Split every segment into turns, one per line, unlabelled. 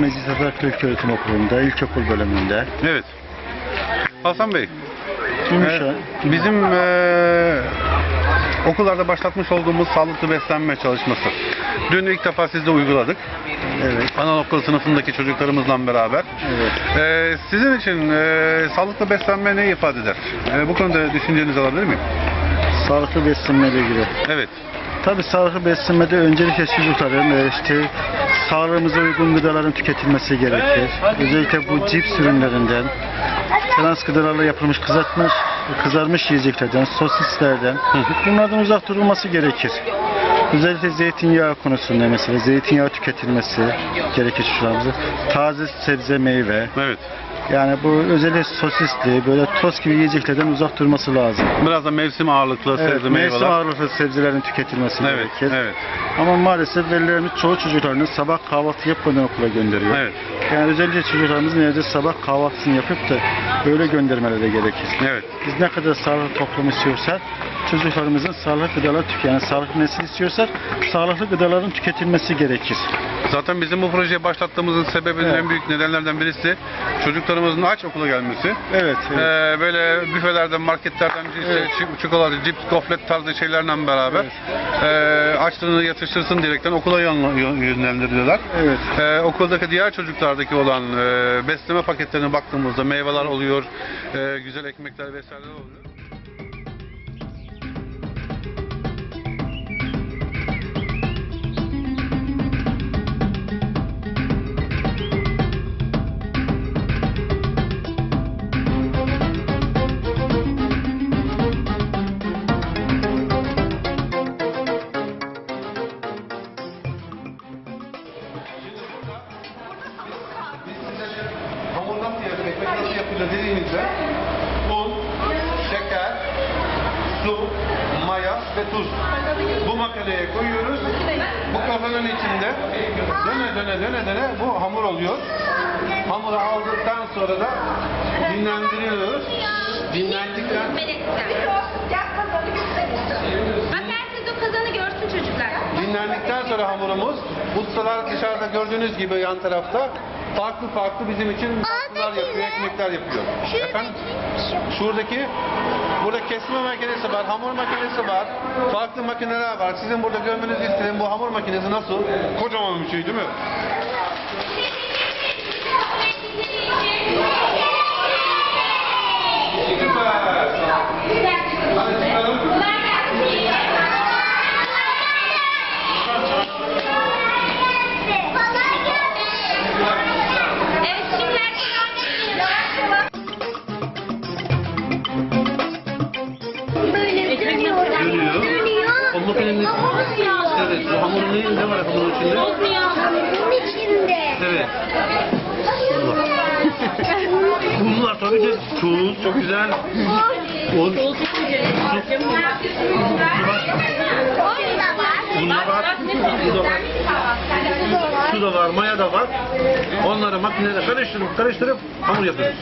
Meclis Atatürk İlköğretim Okulu'nda, ilkokul bölümünde.
Evet. Hasan Bey,
Gümüşhane.
e, bizim e, okullarda başlatmış olduğumuz sağlıklı beslenme çalışması. Dün ilk defa sizde uyguladık.
Evet,
Anaokul sınıfındaki çocuklarımızla beraber.
evet.
E, sizin için e, sağlıklı beslenme ne ifade eder? E, bu konuda düşüncenizi alabilir miyim?
Sağlıklı beslenmeyle ilgili.
Evet.
Tabii sağlıklı beslenmede öncelikle çocukların işte sağlığımıza uygun gıdaların tüketilmesi gerekir. Özellikle bu cips ürünlerinden, trans gıdalarla yapılmış kızartmış, kızarmış yiyeceklerden, sosislerden bunlardan uzak durulması gerekir. Özellikle zeytinyağı konusunda mesela zeytinyağı tüketilmesi gerekir çocuklarımızın. Taze sebze meyve,
Evet.
Yani bu özellikle sosisli, böyle toz gibi yiyeceklerden uzak durması lazım.
Biraz da mevsim ağırlıklı
Evet,
sebze
mevsim
meyveler.
ağırlıklı sebzelerin tüketilmesi
Evet,
gerekir.
evet.
Ama maalesef velilerimiz çoğu çocuklarını sabah kahvaltı yapmadan okula gönderiyor.
Evet.
Yani özellikle çocuklarımızın evde sabah kahvaltısını yapıp da öyle göndermeleri gerekir.
Evet.
Biz ne kadar sağlıklı toplum istiyorsak çocuklarımızın sağlıklı gıdalar tük yani sağlıklı nesil istiyorsak sağlıklı gıdaların tüketilmesi gerekir.
Zaten bizim bu projeye başlattığımızın sebebinin
Evet.
en büyük nedenlerden birisi çocuklarımızın aç okula gelmesi.
Evet. evet.
Ee, böyle büfelerden, marketlerden işte
Evet.
çi- çikolata, cips, gofret tarzı şeylerle beraber ee, açlığını yatıştırsın diyerekten okula yön- yön- yönlendiriyorlar.
Evet.
Ee, okuldaki diğer çocuklardaki olan ee, besleme paketlerine baktığımızda meyveler oluyor, ee, güzel ekmekler vesaireler oluyor. Yapılıyor dediğimizde un, şeker, su, maya ve tuz. Bu makineye koyuyoruz. Bu kafanın içinde döne döne döne döne bu hamur oluyor. Hamuru aldıktan sonra da dinlendiriyoruz. Dinlendikten
Bak herkes o kazanı görsün çocuklar.
Dinlendikten sonra hamurumuz ustalar dışarıda gördüğünüz gibi yan tarafta farklı farklı bizim için tatlılar yapıyor, ekmekler yapıyor. Efendim? Şuradaki burada kesme makinesi var, hamur makinesi var, farklı makineler var. Sizin burada görmenizi istedim bu hamur makinesi nasıl? Kocaman bir şey değil mi? Bunlar tabii ki tuz, çok güzel. Un,
da var.
da var, su da var, maya da var. Onları makinede karıştırıp karıştırıp hamur yapıyoruz.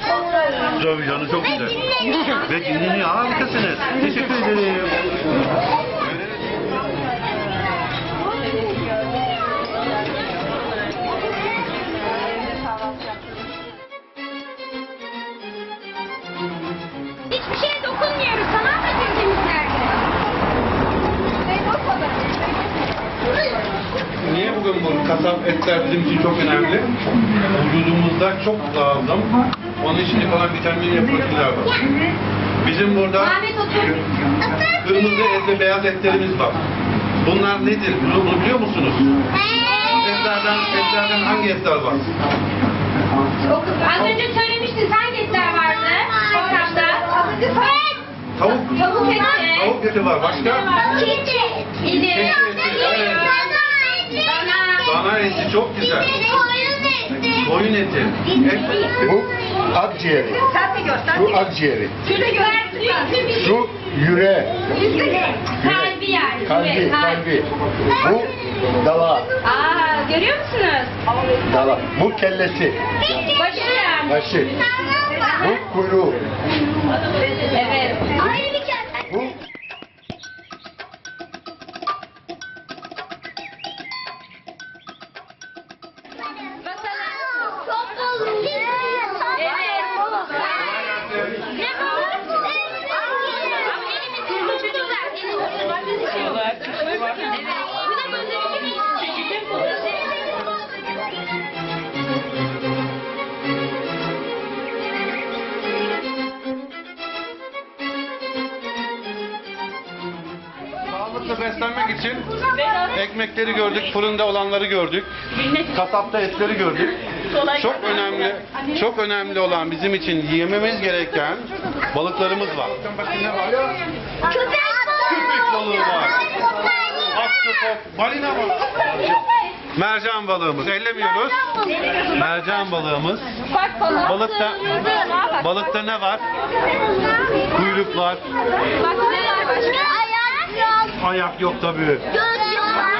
Tabii canım çok güzel. Ve dinleniyor, harikasınız. Teşekkür ederim. Etler bizim için çok önemli? Vücudumuzda çok lazım. Onun için kalan vitamin ve proteinler var. Bizim burada kırmızı etli beyaz etlerimiz var. Bunlar nedir? Bunu, bunu biliyor musunuz? Etlerden, etlerden hangi etler var?
Az önce söylemiştin hangi etler vardı? Kasapta.
Tavuk,
Tavuk eti.
tavuk eti var. Başka? Keçi evet.
Dana.
Eti çok güzel. Koyun eti. Et,
Bu akciğeri.
Sen de gör. Sen
Şu akciğeri.
Şöyle gör.
Şu yüre.
Kalbi yani.
Kalbi, kalbi. Bu dala.
Aa görüyor musunuz?
Dala. Bu kellesi.
Başı yani.
Başı. Bu kuyruğu.
Evet.
Bu
ekmekleri gördük, fırında olanları gördük, kasapta etleri gördük. Çok önemli, çok önemli olan bizim için yememiz gereken balıklarımız var.
Köpek
balığı var. Ahtapot, balina var. Mercan balığımız, ellemiyoruz. Mercan balığımız. Balıkta, balıkta ne var? Kuyruk var.
Ayak yok
tabii.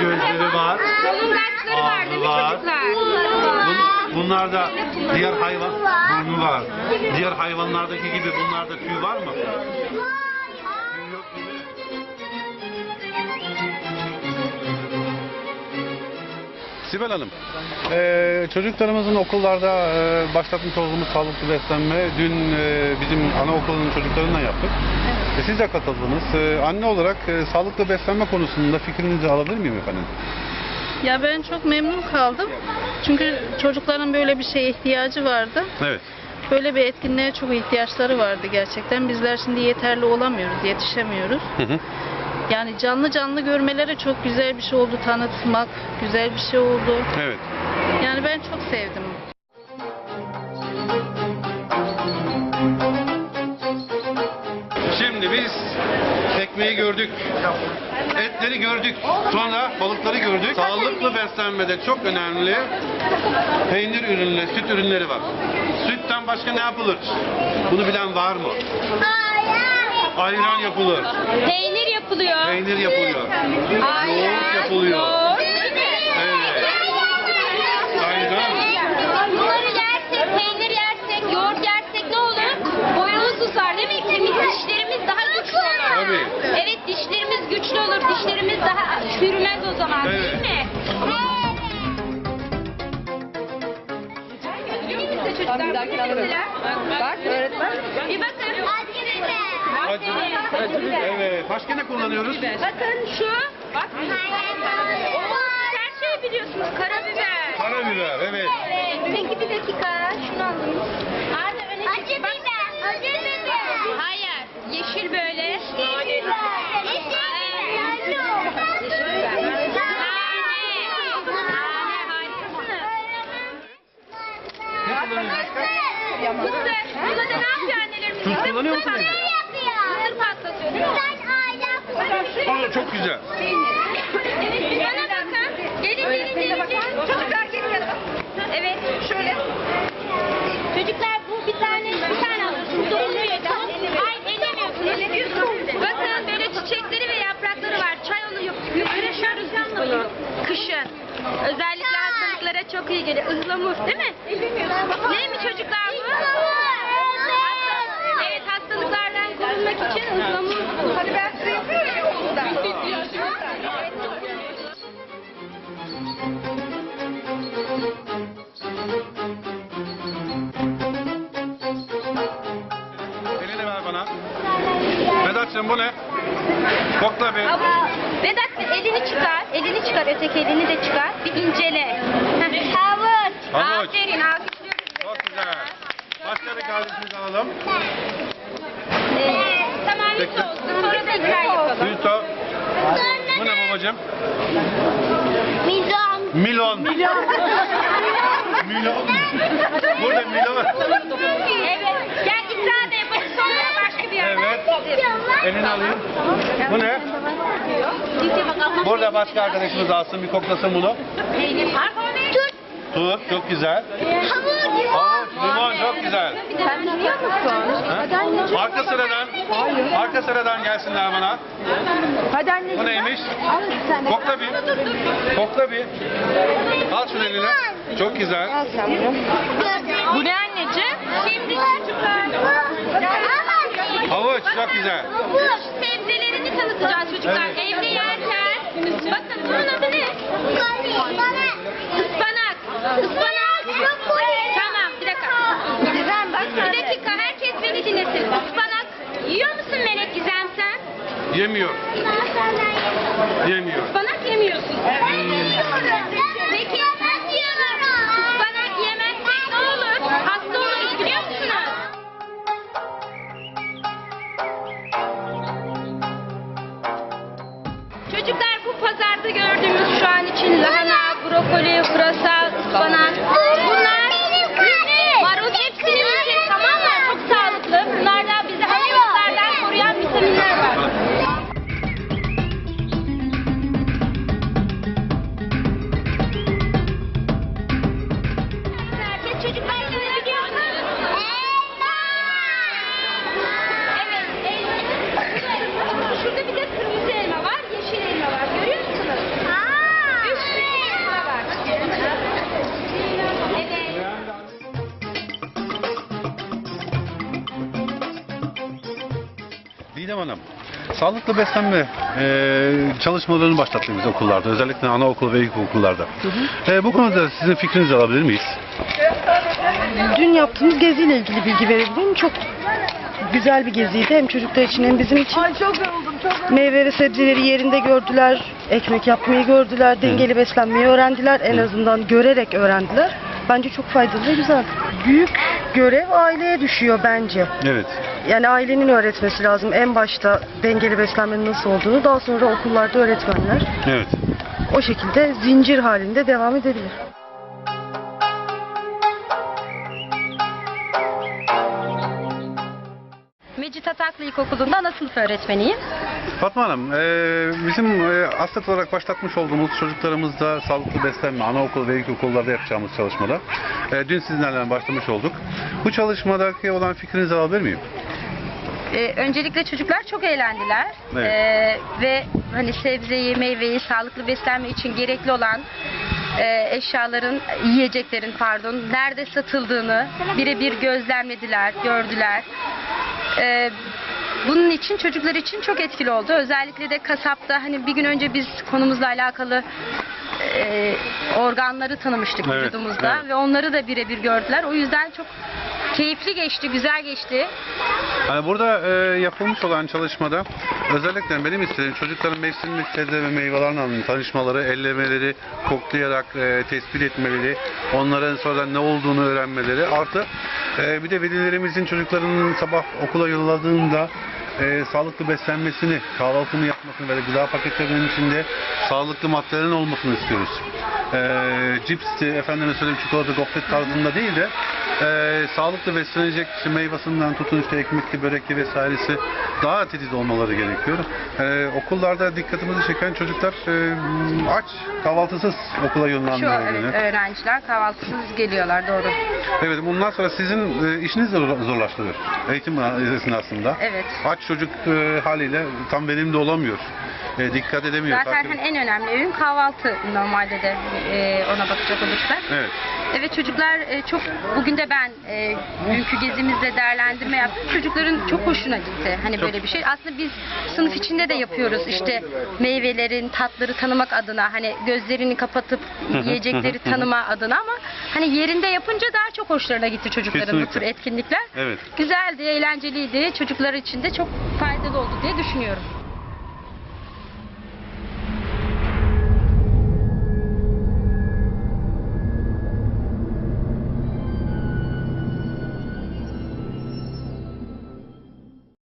Göz yok.
Gözleri var.
Solungaçları var değil mi
Ağzı var.
çocuklar?
Bun- bunlarda diğer hayvan burnu var. Diğer hayvanlardaki gibi bunlarda tüy var mı? Tüy yok değil mi? Sibel Hanım, eee, çocuklarımızın okullarda eee, başlatmış olduğumuz sağlıklı beslenme dün eee, bizim anaokulunun çocuklarından yaptık. E, siz de katıldınız. Eee, anne olarak eee, sağlıklı beslenme konusunda fikrinizi alabilir miyim efendim?
Ya ben çok memnun kaldım. Çünkü çocukların böyle bir şeye ihtiyacı vardı.
Evet.
Böyle bir etkinliğe çok ihtiyaçları vardı gerçekten. Bizler şimdi yeterli olamıyoruz, yetişemiyoruz.
Hı hı.
Yani canlı canlı görmeleri çok güzel bir şey oldu. Tanıtmak güzel bir şey oldu.
Evet.
Yani ben çok sevdim.
Ekmeği gördük. Etleri gördük. Sonra balıkları gördük. Sağlıklı beslenmede çok önemli peynir ürünleri, süt ürünleri var. Sütten başka ne yapılır? Bunu bilen var mı?
Ayak.
Ayran yapılır.
Peynir yapılıyor.
Peynir yapılıyor.
Ayran,
Yoğurt yapılıyor.
yoğurt, değil mi?
Evet. Ayran.
Bunları yersek, peynir yersek, yoğurt yersek ne olur? Boyumuz uzar değil mi? Kemik dişlerimiz daha güçlü olur.
Tabii.
Evet dişlerimiz güçlü olur. Dişlerimiz çürümez o zaman değil
Evet.
mi? Değil mi size çocuklar? Mesela, Bak öğretmen. Bir bakın.
Acı. Evet. Başka ne kullanıyoruz?
Bakın şu. Bak. Her şeyi biliyorsunuz. Karabiber.
Karabiber. Evet.
Peki bir dakika. Şunu
Tuz kullanıyor musun
Mısır patlatıyor. Mısır?
Ben ayak.
Aa, çok güzel.
Evet, bana bakın. Gelin gelin gelin. gelin. Çocuklar gelin yanıma. Evet, şöyle. Çocuklar bu bir tane bir tane alıyorsunuz. Doldurmuyorsunuz. Hayır, ellemiyorsunuz. Bakın böyle çiçekleri ve yaprakları var. Çay onu yapıyoruz bunu. Kışın. Özellikle hastalıklara çok iyi geliyor. Ihlamur değil mi? Değil mi çocuklar bu? Evet hastalıklardan korunmak için ıhlamur. Ben size yapıyorum ya okulda.
Ver bana. Vedat'cığım bu ne? Kokla bir.
Vedat elini çıkar. Elini çıkar. Öteki elini de çıkar. Bir incele. Havuç.
Havuç.
Aferin. Alkışlıyoruz.
Çok güzel. Başka bir kardeşimizi alalım. Bekle.
Sonra tekrar yapalım.
Hüso. Bu ne babacığım?
Mizan.
Milon. Milon. Milon. Burada milon.
Evet. Gel ikna da yapalım. Sonra başka bir yer.
Evet. Elini alayım. Bu ne? Burada başka arkadaşımız alsın bir koklasın bunu.
Tut.
Tuz çok güzel.
Havuç.
Havuç, limon çok güzel.
Sen biliyor musun?
Ha? Arka sıradan, arka sıradan gelsinler bana.
Hadi anneciğim.
Bu neymiş? Kokla bir. Kokla bir. Al şunu eline. Çok güzel.
Bu ne anneciğim? Şimdi.
Havuç çok güzel.
Bu sebzelerini tanıtacağız çocuklar.
Evet.
Evde yerken. Bakın bunun adı ne? Ispanak. Ispanak. Tamam bir dakika. Bir dakika herkes beni dinlesin. Ispanak. Yiyor musun Melek Gizem sen?
Yemiyor. Yemiyor.
Ispanak yemiyorsun. Peki ıspanak yemezsek ne olur? Hasta oluruz biliyor musunuz? Çocuklar bu pazarda gördüğümüz şu an için lahana, brokoli, pırasa, sağlıklı
beslenme e, çalışmalarını başlattık biz okullarda. Özellikle anaokul ve ilkokullarda. E, bu konuda sizin fikrinizi alabilir miyiz?
Dün yaptığımız geziyle ilgili bilgi verebilirim. Çok güzel bir geziydi. Hem çocuklar için hem bizim için. Meyve ve sebzeleri yerinde gördüler. Ekmek yapmayı gördüler. Dengeli beslenmeyi öğrendiler. En azından görerek öğrendiler. Bence çok faydalı ve güzel. Büyük görev aileye düşüyor bence.
Evet.
Yani ailenin öğretmesi lazım. En başta dengeli beslenmenin nasıl olduğunu. Daha sonra okullarda öğretmenler.
Evet.
O şekilde zincir halinde devam edebilir.
Mecit Ataklı İlkokulu'nda ana sınıf öğretmeniyim.
Fatma Hanım, e, bizim e, aslet olarak başlatmış olduğumuz çocuklarımızda sağlıklı beslenme, anaokul ve ilkokullarda yapacağımız çalışmada. E, dün sizlerle başlamış olduk. Bu çalışmadaki olan fikrinizi alabilir miyim?
Ee, öncelikle çocuklar çok eğlendiler
Evet.
Ee, ve hani sebzeyi, meyveyi, sağlıklı beslenme için gerekli olan e, eşyaların, yiyeceklerin pardon, nerede satıldığını birebir gözlemlediler, gördüler. Ee, bunun için çocuklar için çok etkili oldu. Özellikle de kasapta hani bir gün önce biz konumuzla alakalı e, organları tanımıştık
Evet,
vücudumuzda
evet.
ve onları da birebir gördüler. O yüzden çok keyifli geçti, güzel geçti.
Yani burada e, yapılmış olan çalışmada özellikle benim istediğim çocukların mevsimlik sebze ve meyvelerle tanışmaları, ellemeleri, koklayarak e, tespit etmeleri, onların sonradan ne olduğunu öğrenmeleri artı e, bir de velilerimizin çocuklarının sabah okula yolladığında e, sağlıklı beslenmesini, kahvaltını yapmasını ve gıda paketlerinin içinde sağlıklı maddelerin olmasını istiyoruz. E, cipsti, efendime söyleyeyim çikolata, gofret tarzında değil de e, sağlıklı beslenecek işte meyvasından tutun işte ekmekli, börekli vesairesi daha titiz olmaları gerekiyor. E, okullarda dikkatimizi çeken çocuklar e, aç, kahvaltısız okula
Şu
yollanmaya
evet, öğrenciler kahvaltısız geliyorlar doğru.
Evet bundan sonra sizin e, işiniz de zor- zorlaştırır. Eğitim esnasında.
Evet.
Aç çocuk e, haliyle tam verimli olamıyor. E, dikkat edemiyor.
Zaten hani en önemli öğün kahvaltı normalde de e, ona bakacak olursak.
Evet.
Evet çocuklar e, çok bugün de ben e, dünkü gezimizde değerlendirme yaptım. Çocukların çok hoşuna gitti. Hani böyle bir şey. Aslında biz sınıf içinde de yapıyoruz. İşte meyvelerin tatları tanımak adına hani gözlerini kapatıp yiyecekleri tanıma adına ama hani yerinde yapınca daha çok hoşlarına gitti çocukların bu
Kesinlikle.
tür etkinlikler.
Evet.
Güzeldi, eğlenceliydi. Çocuklar için de çok faydalı oldu diye düşünüyorum.